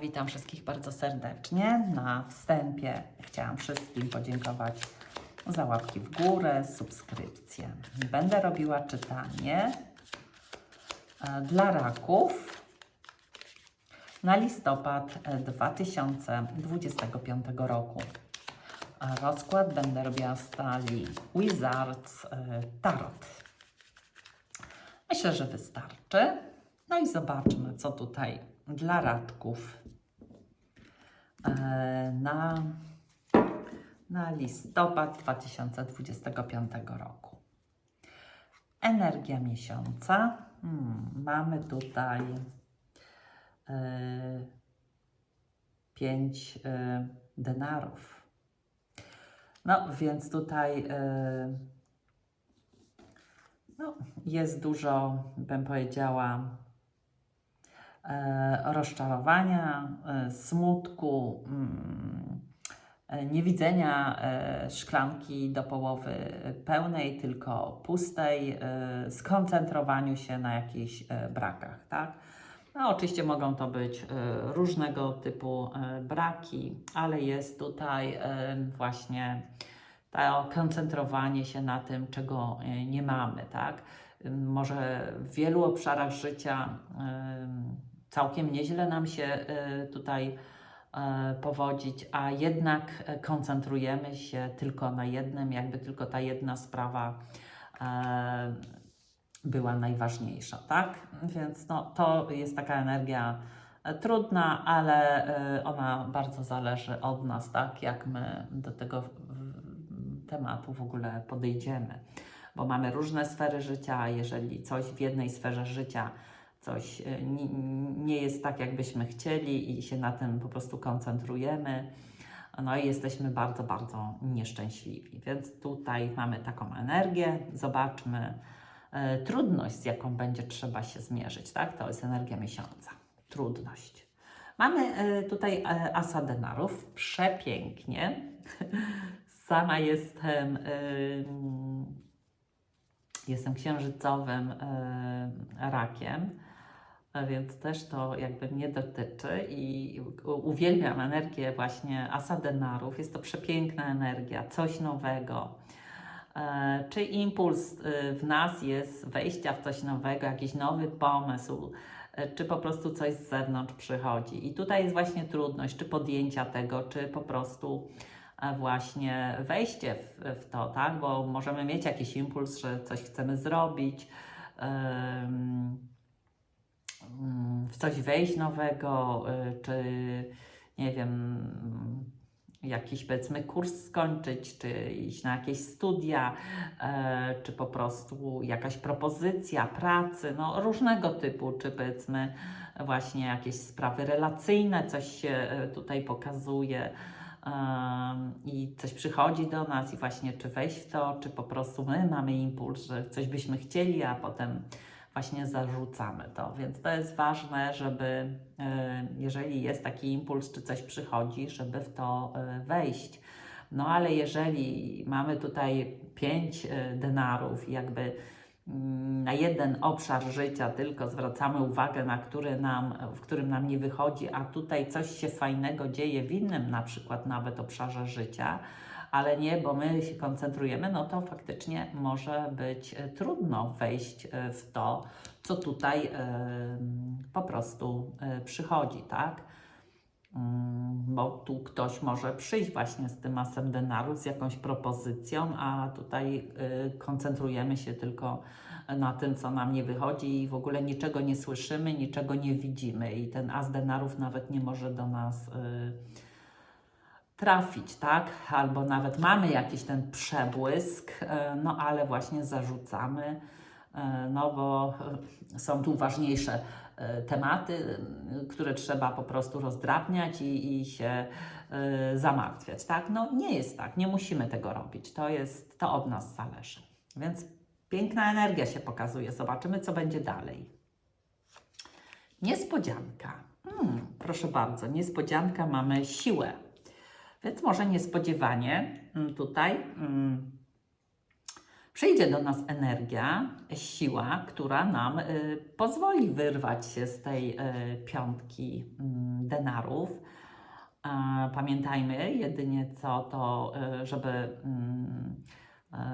Witam wszystkich bardzo serdecznie. Na wstępie chciałam wszystkim podziękować za łapki w górę, subskrypcję. Będę robiła czytanie e, dla raków na listopad e, 2025 roku. A rozkład będę robiła z talii Wizards e, Tarot. Myślę, że wystarczy. No i zobaczmy, co tutaj dla raczków e, na, na listopad 2025 roku. Energia miesiąca. Hmm, mamy tutaj e, pięć e, denarów. No, więc tutaj no, jest dużo, bym powiedziała, rozczarowania, e, smutku, mm, e, niewidzenia e, szklanki do połowy pełnej, tylko pustej, e, skoncentrowaniu się na jakichś e, brakach, tak? No, oczywiście mogą to być e, różnego typu e, braki, ale jest tutaj e, właśnie to koncentrowanie się na tym, czego e, nie mamy, tak? Może w wielu obszarach życia całkiem nieźle nam się e, tutaj e, powodzić, a jednak e, koncentrujemy się tylko na jednym, jakby tylko ta jedna sprawa była najważniejsza, tak? Więc no, to jest taka energia trudna, ale ona bardzo zależy od nas, tak? Jak my do tego tematu w ogóle podejdziemy. Bo mamy różne sfery życia, jeżeli coś w jednej sferze życia coś e, nie, jest tak, jakbyśmy chcieli i się na tym po prostu koncentrujemy, no i jesteśmy bardzo, bardzo nieszczęśliwi. Więc tutaj mamy taką energię. Zobaczmy e, trudność, z jaką będzie trzeba się zmierzyć, tak? To jest energia miesiąca. Trudność. Mamy e, tutaj asa denarów. Przepięknie. Sama jestem, jestem księżycowym rakiem, więc też to jakby mnie dotyczy i uwielbiam energię właśnie asa denarów. Jest to przepiękna energia, coś nowego. E, Czy impuls y, w nas jest wejścia w coś nowego, jakiś nowy pomysł, e, czy po prostu coś z zewnątrz przychodzi. I tutaj jest właśnie trudność, czy podjęcia tego, czy po prostu e, właśnie wejście w, w to, tak? Bo możemy mieć jakiś impuls, że coś chcemy zrobić, mm, w coś wejść nowego, y, czy nie wiem, jakiś powiedzmy kurs skończyć, czy iść na jakieś studia, e, czy po prostu jakaś propozycja pracy, no różnego typu, czy powiedzmy właśnie jakieś sprawy relacyjne, coś się e, tutaj pokazuje. I coś przychodzi do nas, i właśnie czy wejść w to, czy po prostu my mamy impuls, że coś byśmy chcieli, a potem właśnie zarzucamy to. Więc to jest ważne, żeby e, jeżeli jest taki impuls, czy coś przychodzi, żeby w to e, wejść. No ale jeżeli mamy tutaj pięć e, denarów jakby mm, na jeden obszar życia tylko zwracamy uwagę, na który nam, w którym nam nie wychodzi, a tutaj coś się fajnego dzieje w innym na przykład nawet obszarze życia, ale nie, bo my się koncentrujemy, no to faktycznie może być e, trudno wejść e, w to, co tutaj em, po prostu e, przychodzi, tak? Mm, Bo tu ktoś może przyjść właśnie z tym asem denarów, z jakąś propozycją, a tutaj koncentrujemy się tylko na tym, co nam nie wychodzi i w ogóle niczego nie słyszymy, niczego nie widzimy i ten as denarów nawet nie może do nas y, trafić, tak? Albo nawet mamy jakiś ten przebłysk, e, no ale właśnie zarzucamy, e, no bo e, są tu ważniejsze tematy, które trzeba po prostu rozdrabniać i, i się zamartwiać, tak? No nie jest tak, nie musimy tego robić, to jest, to od nas zależy. Więc piękna energia się pokazuje, zobaczymy co będzie dalej. Niespodzianka. Hmm, proszę bardzo, niespodzianka mamy siłę. Więc może niespodziewanie mm, tutaj mm, przyjdzie do nas energia, siła, która nam y, pozwoli wyrwać się z tej y, piątki mm, denarów. Pamiętajmy jedynie co to, y, żeby,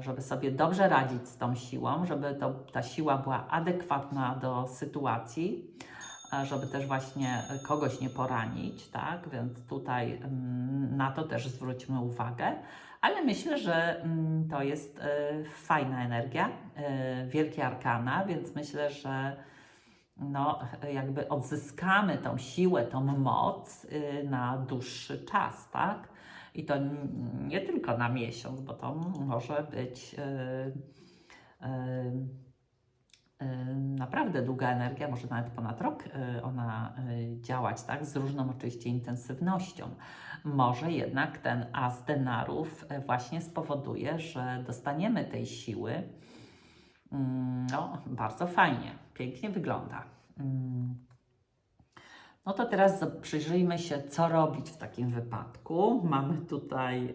żeby sobie dobrze radzić z tą siłą, żeby to, ta siła była adekwatna do sytuacji, żeby też właśnie kogoś nie poranić, tak? Więc tutaj mm, na to też zwróćmy uwagę. Ale myślę, że mm, to jest y, fajna energia, wielkie arkana, więc myślę, że no, jakby odzyskamy tą siłę, tą moc y, na dłuższy czas, tak? I to nie tylko na miesiąc, bo to może być y, y, naprawdę długa energia, może nawet ponad rok y, ona y, działać, tak? Z różną oczywiście intensywnością. Może jednak ten as denarów y, właśnie spowoduje, że dostaniemy tej siły. Mm, No, bardzo fajnie, pięknie wygląda. Mm. No to teraz przyjrzyjmy się, co robić w takim wypadku. Mamy tutaj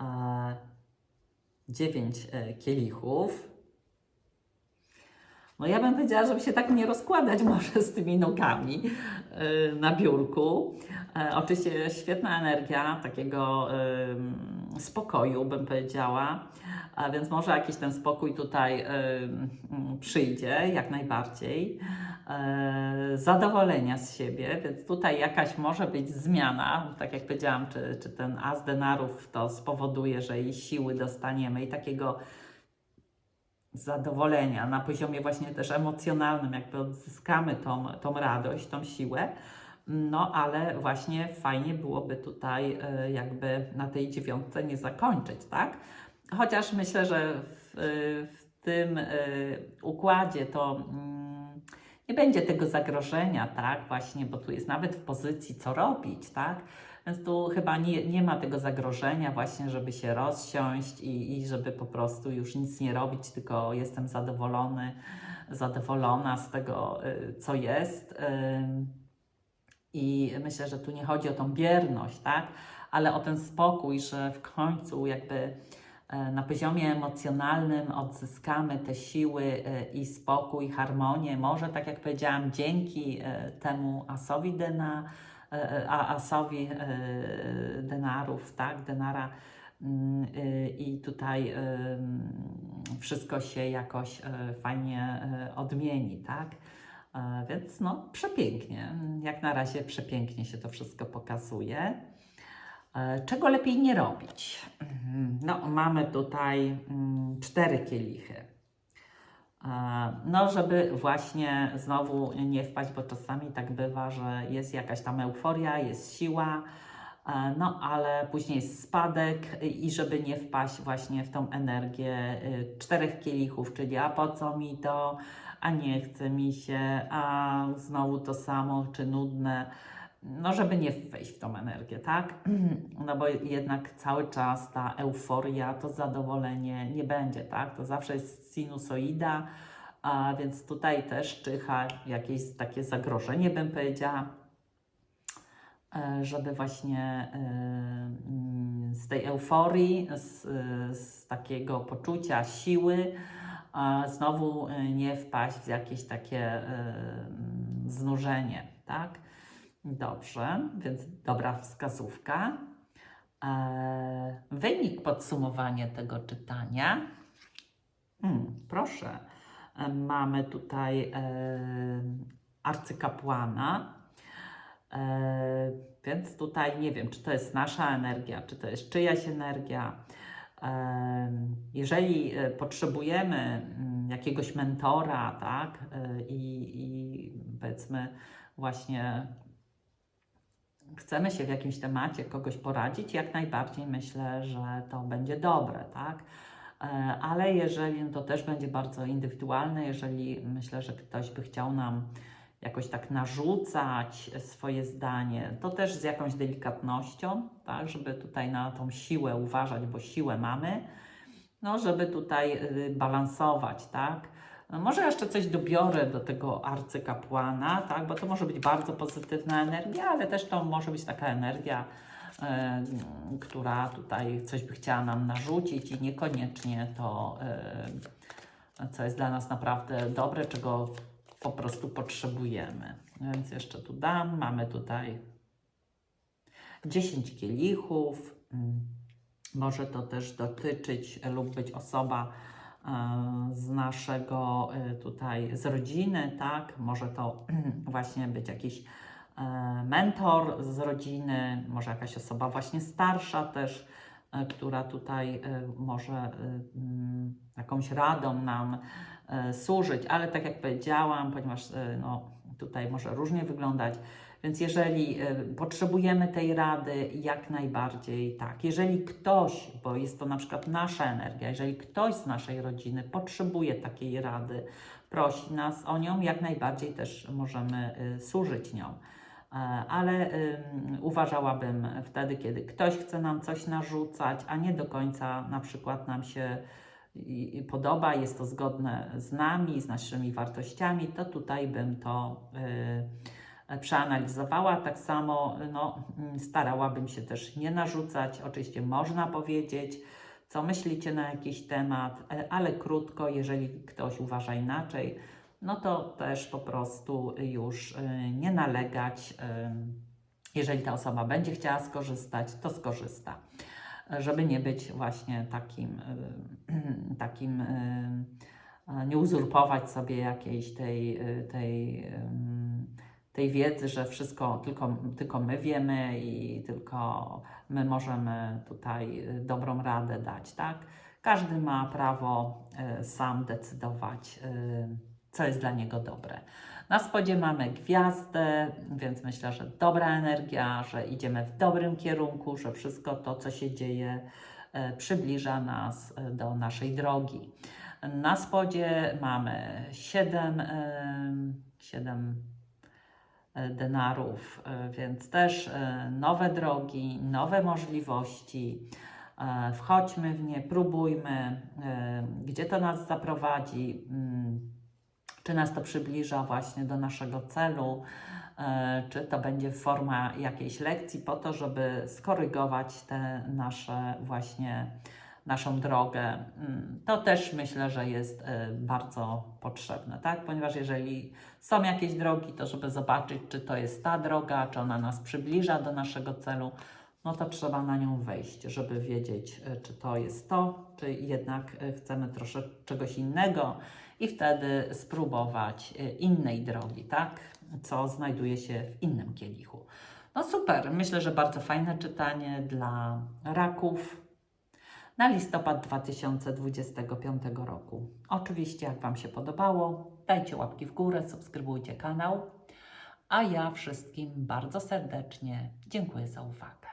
e, dziewięć e, kielichów. No ja bym powiedziała, żeby się tak nie rozkładać może z tymi nogami e, na biurku. E, oczywiście świetna energia takiego spokoju, bym powiedziała. A więc może jakiś ten spokój tutaj przyjdzie, jak najbardziej. E, zadowolenia z siebie, więc tutaj jakaś może być zmiana, tak jak powiedziałam, czy, czy ten as denarów to spowoduje, że jej siły dostaniemy i takiego zadowolenia na poziomie właśnie też emocjonalnym, jakby odzyskamy tą, tą radość, tą siłę. No, ale właśnie fajnie byłoby tutaj e, jakby na tej dziewiątce nie zakończyć, tak? Chociaż myślę, że w, w tym e, układzie to mm, nie będzie tego zagrożenia, tak? Właśnie, bo tu jest nawet w pozycji, co robić, tak? Więc tu chyba nie, nie ma tego zagrożenia właśnie, żeby się rozsiąść i, i żeby po prostu już nic nie robić, tylko jestem zadowolony, zadowolona z tego, y, co jest. I myślę, że tu nie chodzi o tą bierność, tak? Ale o ten spokój, że w końcu jakby na poziomie emocjonalnym odzyskamy te siły e, i spokój, harmonię. Może, tak jak powiedziałam, dzięki e, temu asowi dena, e, a asowi e, denarów, tak, denara. Mm, I tutaj ym, wszystko się jakoś e, fajnie e, odmieni, tak? E, Więc no, przepięknie. Jak na razie przepięknie się to wszystko pokazuje. E, Czego lepiej nie robić? Mhm. No, mamy tutaj mm, cztery kielichy. E, No, żeby właśnie znowu nie wpaść, bo czasami tak bywa, że jest jakaś tam euforia, jest siła, e, no ale później jest spadek i żeby nie wpaść właśnie w tą energię czterech kielichów, czyli a po co mi to, a nie chce mi się, a znowu to samo, czy nudne. No, żeby nie wejść w tą energię, tak? No bo jednak cały czas ta euforia, to zadowolenie nie będzie, tak? To zawsze jest sinusoida, a więc tutaj też czyha jakieś takie zagrożenie, bym powiedziała, e, żeby właśnie e, mm, z tej euforii, z, z takiego poczucia siły, znowu e, nie wpaść w jakieś takie mm, znużenie, tak? Dobrze, więc dobra wskazówka. E, wynik podsumowania tego czytania. Hmm, proszę, e, mamy tutaj e, arcykapłana. E, więc tutaj nie wiem, czy to jest nasza energia, czy to jest czyjaś energia. Jeżeli potrzebujemy mm, jakiegoś mentora, tak, i, i powiedzmy właśnie chcemy się w jakimś temacie kogoś poradzić, jak najbardziej myślę, że to będzie dobre, tak? E, Ale jeżeli no to też będzie bardzo indywidualne, jeżeli myślę, że ktoś by chciał nam jakoś tak narzucać swoje zdanie, to też z jakąś delikatnością, tak, żeby tutaj na tą siłę uważać, bo siłę mamy, no, żeby tutaj y, balansować, tak. No, może jeszcze coś dobiorę do tego arcykapłana, tak, bo to może być bardzo pozytywna energia, ale też to może być taka energia która tutaj coś by chciała nam narzucić i niekoniecznie to, co jest dla nas naprawdę dobre, czego po prostu potrzebujemy. Więc jeszcze tu dam, mamy tutaj 10 kielichów. Mm, Może to też dotyczyć lub być osoba z naszego e, tutaj, z rodziny, tak? Może to właśnie być jakiś e, mentor z rodziny, może jakaś osoba właśnie starsza też, e, która tutaj e, może e, mm, jakąś radą nam e, służyć, ale tak jak powiedziałam, ponieważ e, no, tutaj może różnie wyglądać, więc jeżeli e, potrzebujemy tej rady, jak najbardziej tak. Jeżeli ktoś, bo jest to na przykład nasza energia, jeżeli ktoś z naszej rodziny potrzebuje takiej rady, prosi nas o nią, jak najbardziej też możemy y, służyć nią. E, Ale ym, uważałabym wtedy, kiedy ktoś chce nam coś narzucać, a nie do końca na przykład nam się podoba, jest to zgodne z nami, z naszymi wartościami, to tutaj bym to y, przeanalizowała. Tak samo no, mm, starałabym się też nie narzucać. Oczywiście można powiedzieć, co myślicie na jakiś temat, e, ale krótko, jeżeli ktoś uważa inaczej, no to też po prostu już y, nie nalegać. Jeżeli ta osoba będzie chciała skorzystać, to skorzysta żeby nie być właśnie takim, takim nie uzurpować sobie jakiejś tej, tej, tej wiedzy, że wszystko tylko, tylko my wiemy i tylko my możemy tutaj y, dobrą radę dać, tak? Każdy ma prawo y, sam decydować, y, co jest dla niego dobre. Na spodzie mamy gwiazdę, więc myślę, że dobra energia, że idziemy w dobrym kierunku, że wszystko to, co się dzieje, przybliża nas do naszej drogi. Na spodzie mamy 7, 7 denarów, e, więc też e, nowe drogi, nowe możliwości. E, Wchodźmy w nie, próbujmy, e, gdzie to nas zaprowadzi. mm, czy nas to przybliża właśnie do naszego celu, e, czy to będzie forma jakiejś lekcji po to, żeby skorygować te nasze właśnie naszą drogę. Mm, To też myślę, że jest e, bardzo potrzebne, tak? Ponieważ jeżeli są jakieś drogi, to żeby zobaczyć, czy to jest ta droga, czy ona nas przybliża do naszego celu, no to trzeba na nią wejść, żeby wiedzieć, e, czy to jest to, czy jednak e, chcemy troszkę czegoś innego i wtedy spróbować innej drogi, tak? Co znajduje się w innym kielichu. No super, myślę, że bardzo fajne czytanie dla raków na listopad 2025 roku. Oczywiście, jak Wam się podobało, dajcie łapki w górę, subskrybujcie kanał, a ja wszystkim bardzo serdecznie dziękuję za uwagę.